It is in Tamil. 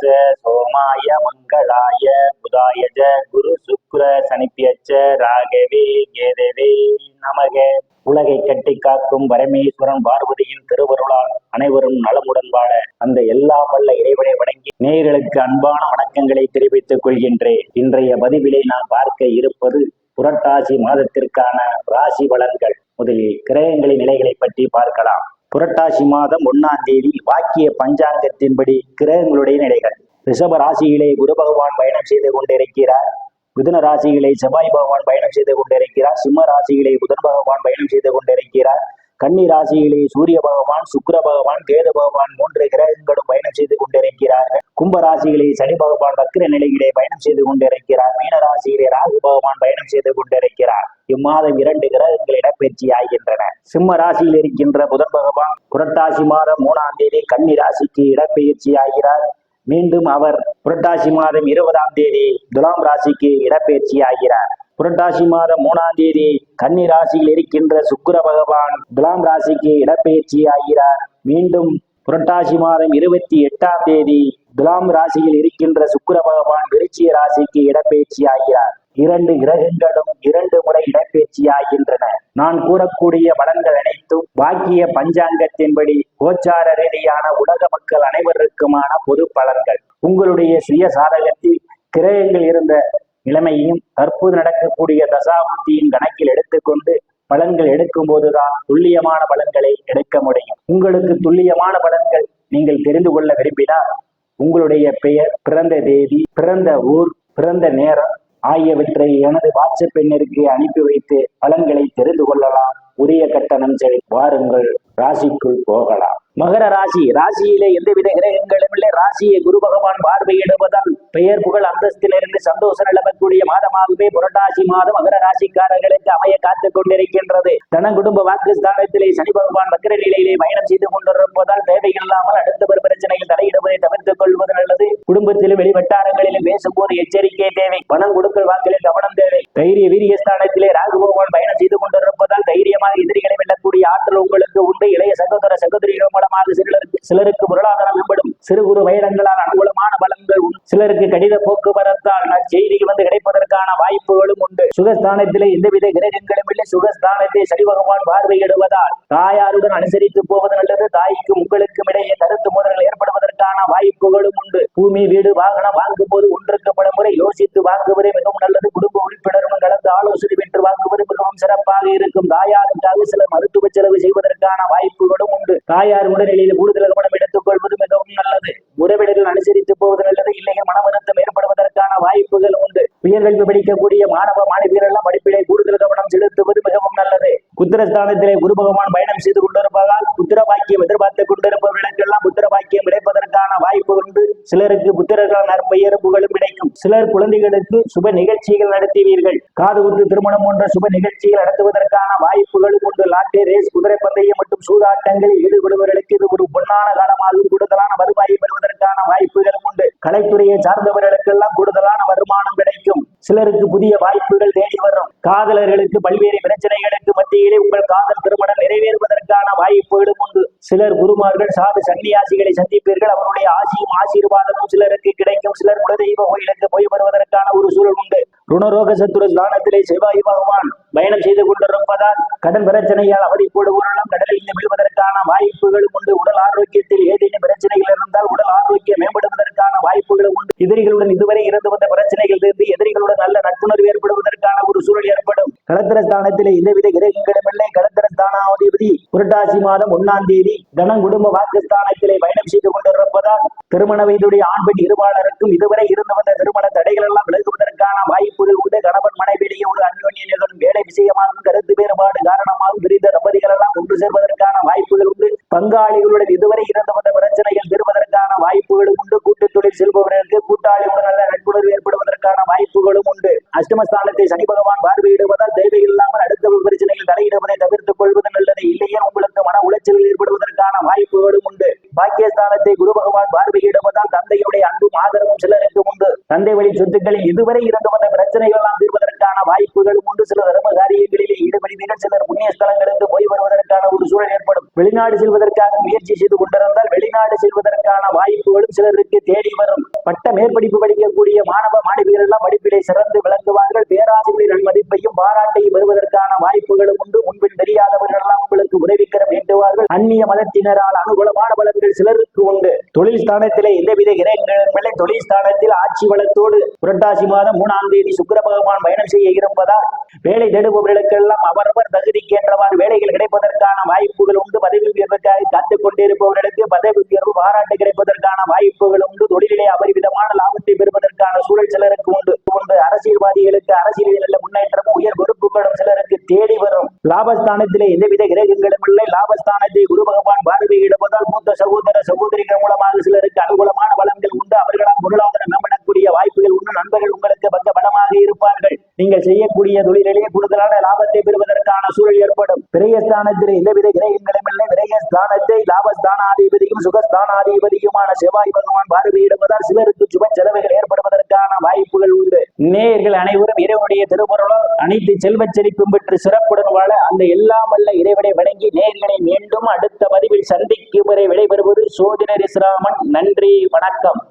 ச சோமாய மங்களாய புதாய ஜ குரு சுக்ர சனிப்பியச்ச ராகவே கேதவே நமக. உலகை கட்டி காக்கும் பரமேஸ்வரன் பார்வதியின் திருவருளால் அனைவரும் நலமுடன் வாழ அந்த எல்லா வல்ல இறைவனை வணங்கி நேயர்களுக்கு அன்பான வணக்கங்களை தெரிவித்துக் கொள்கின்றேன் இன்றைய பதிவிலே நாம் பார்க்க இருப்பது புரட்டாசி மாதத்திற்கான ராசி பலன்கள். முதலில் கிரகங்களின் நிலைகளை பற்றி பார்க்கலாம். புரட்டாசி மாதம் ஒன்னாம் தேதி வாக்கிய பஞ்சாங்கத்தின்படி கிரகங்களுடைய நிலைகள். ரிஷப ராசியிலே குரு பகவான் பயணம் செய்து கொண்டிருக்கிறார். மிதுன ராசியிலே செவ்வாய் பகவான் பயணம் செய்து கொண்டிருக்கிறார். சிம்ம ராசியிலே புதன் பகவான் பயணம் செய்து கொண்டிருக்கிறார். கன்னி ராசியிலே சூரிய பகவான் சுக்கர பகவான் கேது பகவான் மூன்று கிரகங்களும் பயணம் செய்து இருக்கிறார்கள். கும்ப ராசியிலே சனி பகவான் வக்கிர நிலையிலே பயணம் செய்து கொண்டிருக்கிறார். மீன ராசியிலே ராகு பகவான் பயணம் செய்து கொண்டிருக்கிறார். இம்மாதம் இரண்டு கிரகங்கள் இடப்பெயர்ச்சி ஆகின்றன. சிம்ம ராசியில் இருக்கின்ற புதன் பகவான் புரட்டாசி மாதம் மூணாம் தேதி கன்னி ராசிக்கு இடப்பெயர்ச்சி ஆகிறார். மீண்டும் அவர் புரட்டாசி மாதம் இருபதாம் தேதி துலாம் ராசிக்கு இடப்பெயர்ச்சி ஆகிறார். புரட்டாசி மாதம் மூணாம் தேதி கன்னி ராசியில் இருக்கின்ற சுக்கர பகவான் துலாம் ராசிக்கு இடப்பெயர்ச்சி ஆகிறார். மீண்டும் புரட்டாசி மாதம் இருபத்தி எட்டாம் தேதி துலாம் ராசியில் இருக்கின்ற சுக்கிர பகவான் விருச்சிய ராசிக்கு இடப்பெயர்ச்சி ஆகிறார். இரண்டு கிரகங்களும் இரண்டு முறை இடப்பெயர்ச்சி ஆகின்றன. நான் கூறக்கூடிய பலன்கள் அனைத்தும் வாக்கிய பஞ்சாங்கத்தின்படி கோச்சார ரீதியான உலக மக்கள் அனைவருக்குமான பொது பலன்கள். உங்களுடைய சுய சாதகத்தில் கிரகங்கள் இருந்த நிலைமையும் தற்போது நடக்கக்கூடிய தசாபுத்தியின் கணக்கில் எடுத்துக்கொண்டு பலன்கள் எடுக்கும் போதுதான் துல்லியமான பலன்களை எடுக்க முடியும். உங்களுக்கு துல்லியமான பலன்கள் நீங்கள் தெரிந்து கொள்ள விரும்பினால் உங்களுடைய பெயர் பிறந்த தேதி பிறந்த ஊர் பிறந்த நேரம் ஆகியவற்றை எனது வாட்ஸ்அப் எண்ணிற்கு அனுப்பி வைத்து பலன்களை தெரிந்து கொள்ளலாம். உரிய கட்டணம் செலுத்தி வாருங்கள். ராசிக்குள் போகலாம். மகர ராசி. ராசியிலே எந்தவித கிரகங்களும் இல்லை. ராசியை குரு பகவான் பார்வையிடுவதால் பெயர் புகழ் அந்தஸ்திலிருந்து சந்தோஷம் நிலவக்கூடிய மாதமாகவே புரட்டாசி மாதம் மகர ராசிக்காரர்களுக்கு அமைய காத்துக் கொண்டிருக்கின்றது. தன குடும்ப வாக்குஸ்தானத்திலே சனி பகவான் வக்கர நிலையிலே பயணம் செய்து கொண்டிருப்பதால் தேவையில்லாமல் அடுத்தவர் பிரச்சனையில் தலையிடுவதை தவிர்த்துக் கொள்வது நல்லது. குடும்பத்திலும் வெளிவட்டாரங்களிலும் பேசும்போது எச்சரிக்கை தேவை. பணம் கொடுக்கல் வாங்கலில் கவனம் தேவை. தைரிய வீரிய ஸ்தானத்திலே ராகு பகவான் பயணம் செய்து கொண்டிருப்பதால் தைரியமாக எதிரிகளை வெல்லக்கூடிய ஆற்றல் உங்களுக்கு உண்டு. இளைய சகோதர சகோதரியிடம் மூலமாக சிலருக்கு சிலருக்கு பொருளாதாரம் மேம்படும். சிறு குறு வைரங்களால் அனுகூலமான பலன்கள் உண்டு. சிலருக்கு கடித போக்குவரத்தால் செய்தி வந்து கிடைப்பதற்கான வாய்ப்புகளும் உண்டு. சுகஸ்தானத்திலே எந்தவித கிரகங்களும் இல்லை. சுகஸ்தானத்தை சனி பகவான் பார்வையிடுவதால் தாயாருடன் அனுசரித்து போவது நல்லது. தாய்க்கும் உங்களுக்கும் இடையே கருத்து மோதல்கள் ஏற்படுவதற்கான வாய்ப்புகளும் உண்டு. பூமி வீடு வாகனம் வாங்கும் போது ஒன்றுக்கு பல முறை யோசித்து வாங்குவதே மிகவும் நல்லது. குடும்ப உறுப்பினரும் கலந்து ஆலோசனை பெற்று வாங்குவது மிகவும் சிறப்பாக இருக்கும். தாயாருக்காக சில மருத்துவ செலவு செய்வதற்கான வாய்ப்புகளும் உண்டு. தாயார் உடல்நிலையில் கூடுதல் கவனம் எடுத்துக் கொள்வது மிகவும் நல்லது. உறவினர்கள் அனுசரித்து போவது நல்லது இல்லையே மனவருத்தம் ஏற்படுவதற்கான வாய்ப்புகள் உண்டு. உயர்கல்வி படிக்கக்கூடிய மாணவ மாணவியரெல்லாம் படிப்பிலே கூடுதல் கவனம் செலுத்துவது மிகவும் நல்லது. குத்திரஸ்தானத்திலே குரு பகவான் பயணம் செய்து கொண்டிருப்பதால் குத்திர பாக்கியம் எதிர்பார்த்துக் கொண்டிருப்பவர்களுக்கு வாய்ப்பு உண்டு. சிலருக்கு புத்திரர்கள் நற்பெயர் புகழும் கிடைக்கும். சிலர் குழந்தைகளுக்கு சுப நிகழ்ச்சிகள் நடத்துவீர்கள். காது குத்து திருமணம் போன்ற சுப நிகழ்ச்சிகள் நடத்துவதற்கான வாய்ப்புகளும் உண்டு. லாட்டரி ரேஸ் குதிரை பந்தயம் மற்றும் சூதாட்டங்களில் ஈடுபடுபவர்களுக்கு இது ஒரு பொன்னான காலமாகவும் கூடுதலான வருவாயை பெறுவதற்கான வாய்ப்புகளும் உண்டு. கலைத்துறையை சார்ந்தவர்களுக்கெல்லாம் கூடுதலான வருமானம் கிடைக்கும். சிலருக்கு புதிய வாய்ப்புகள் தேடி வரும். காதலர்களுக்கு பல்வேறு பிரச்சனைகளுக்கு வழியிலே உங்கள் காதல் திருமணம் நிறைவேறுவதற்கான வாய்ப்புகளும் உண்டு. சிலர் குருமார்கள் சாது சன்னியாசிகளை சந்திப்பீர்கள். அவருடைய ஆசியும் ஆசீர்வாதமும் சிலருக்கு கிடைக்கும். சிலர் குலதெய்வ கோயிலுக்கு போய் வருவதற்கான ஒரு சூழல் உண்டு. ருணரோக சத்துரு ஸ்தானத்திலே செவ்வாய் பகவான் பயணம் செய்து கொண்டிருப்பதால் கடன் பிரச்சனையால் அவதிப்படுவோரெல்லாம் கடலில் இருந்து விழுவதற்கான வாய்ப்புகளும் உண்டு. உடல் ஆரோக்கியத்தில் ஏதேனும் பிரச்சனைகள் இருந்தால் உடல் ஆரோக்கியம் மேம்படுவதற்கான வாய்ப்புகளும் உண்டு. எதிரிகளுடன் இதுவரை இருந்து வந்த பிரச்சனைகள் இருந்து எதிரிகளுடன் நல்ல நட்புணர்வு ஏற்படுவதற்கான ஒரு சூழல் ஏற்படும் ஸ்தானத்திலே எந்தவித கிரகங்களுமில்லை இல்லை ஸ்தானாதிபதி புரட்டாசி மாதம் ஒன்னாம் தேதி தனம் குடும்ப வாக்குஸ்தானத்திலே பயணம் செய்து கொண்டிருப்பதால் திருமண வயதுடைய ஆண் பெண் இருபாளருக்கும் இதுவரை இருந்து வந்த திருமண தடைகள் எல்லாம் விலகுவதற்கான வாய்ப்புகள் உண்டு. கணவன் மனைவியிடையே ஒரு அந்யோன்யம் வேலை விஷயமாகவும் கருத்து வேறுபாடு காரணமாகவும் பிரிந்த தம்பதிகள் எல்லாம் ஒன்று சேர்வதற்கான வாய்ப்புகள் உண்டு. பங்காளிகளுடன் இதுவரை இருந்து வந்த பிரச்சனைகள் தீர்வதற்கான வாய்ப்புகளும் உண்டு. கூட்டு தொழில் செல்பவர்களுக்கு கூட்டாளியுடன் நல்ல நட்புணர்வு ஏற்படுவதற்கான வாய்ப்புகளும் உண்டு. அஷ்டமஸ்தானத்தை சனி பகவான் பார்வையிடுவதால் தேவையில்லாமல் அடுத்த பிரச்சனையில் தலையிடுவதை தவிர்த்துக் கொள்வது நல்லது. இல்லையே உங்களுக்கு மன உளைச்சல் ஏற்படுவதற்கான வாய்ப்புகளும் உண்டு. பாக்கியஸ்தானத்தை குரு பகவான் பார்வையிடுவதால் தந்தையுடைய அன்பும் ஆதரவும் சிலருக்கு உண்டு. தந்தை வழி சொத்துக்களில் இதுவரை இருந்து வந்த பிரச்சனைகள் எல்லாம் வாய்ப்புகளும் உண்டு. சில தர்ம காரியங்களிலே ஈடுபடுவீர்கள். சிலர் புண்ணிய ஸ்தலங்களுக்கு போய் வருவதற்கான ஒரு சூழல் ஏற்படும். வெளிநாடு செல்வதற்காக முயற்சி செய்து கொண்டிருந்தால் வெளிநாடு செல்வதற்கான வாய்ப்புகளும் சிலருக்கு தேடி வரும். பட்ட மேற்படிப்பு படிக்கக்கூடிய மாணவ மாணவிகள் எல்லாம் படிப்பிலே சிறந்து விளங்குவார்கள். பேராசிரியர்கள் நன்மதிப்பையும் பாராட்டையும் பெறுவதற்கான வாய்ப்புகளும் உண்டு. முன்பின் தெரியாதவர்கள் எல்லாம் உங்களுக்கு உதவிக்கரம் வேண்டுவார்கள். அந்நிய மதத்தினரால் அனுகூலமான பலன்கள் சிலருக்கு தொழில் ஸ்தானத்திலே எந்தவித இறைங்களும் தொழில் ஸ்தானத்தில் ஆட்சி வளத்தோடு புரட்டாசி மாதம் மூணாம் தேதி சுக்கர பகவான் பயணம் செய்ய இருப்பதால் வேலை தேடுபவர்களுக்கெல்லாம் அவரவர் தகுதிக்கு ஏற்றவாறு வேலைகள் கிடைப்பதற்கான வாய்ப்புகள் உண்டு. பதவி உயர்வுக்காக காத்துக் கொண்டிருப்பவர்களுக்கு பதவி உயர்வு பாராட்டு கிடைப்பதற்கான வாய்ப்புகள் உண்டு. தொழிலிலே அபரிவிதமான லாபத்தை பெறுவதற்கான சூழல் சிலருக்கு உண்டு. உண்டு. அரசியல்வாதிகளுக்கு அரசியலில் நல்ல லாபஸ்தானத்திலே எந்தவித கிரகங்களும் இல்லை. லாபஸ்தானத்தை குரு பகவான் பார்வையிடுவதால் மூத்த சகோதர சகோதரிகள் மூலமாக சிலருக்கு அனுகூலமான பலன்கள் உண்டு. அவர்களால் பொருளாதாரம் மேம்படக்கூடிய வாய்ப்புகள் உண்டு. நண்பர்கள் உங்களுக்கு பக்க பலமாக இருப்பார்கள். நீங்கள் செய்யக்கூடிய தொழிலிலே கூடுதலான லாபத்தை பெறுவதற்கான சூழல் ஏற்படும். விரயஸ்தானத்திலே எந்தவித கிரகங்களும் இல்லை. விரயஸ்தானத்தை லாபஸ்தானாதிபதியும் சுகஸ்தானாதிபதியுமான செவ்வாய் பகவான் பார்வையிடுவதால் சிலருக்கு சுப செலவுகள் ஏற்படுவதற்கான வாய்ப்புகள் உண்டு. நேயர்கள் அனைவரும் இறைவனுடைய திருமருளால் அனைத்து செல்வ செழிப்பும் பெற்று சிறப்புடன் வாழ அந்த எல்லாம் அல்ல இறைவனை வணங்கி நேர்களை மீண்டும் அடுத்த பதிவில் சந்திக்கும் வரை விடைபெறுவது சோதிடர் இஸ்ராமன் நன்றி வணக்கம்.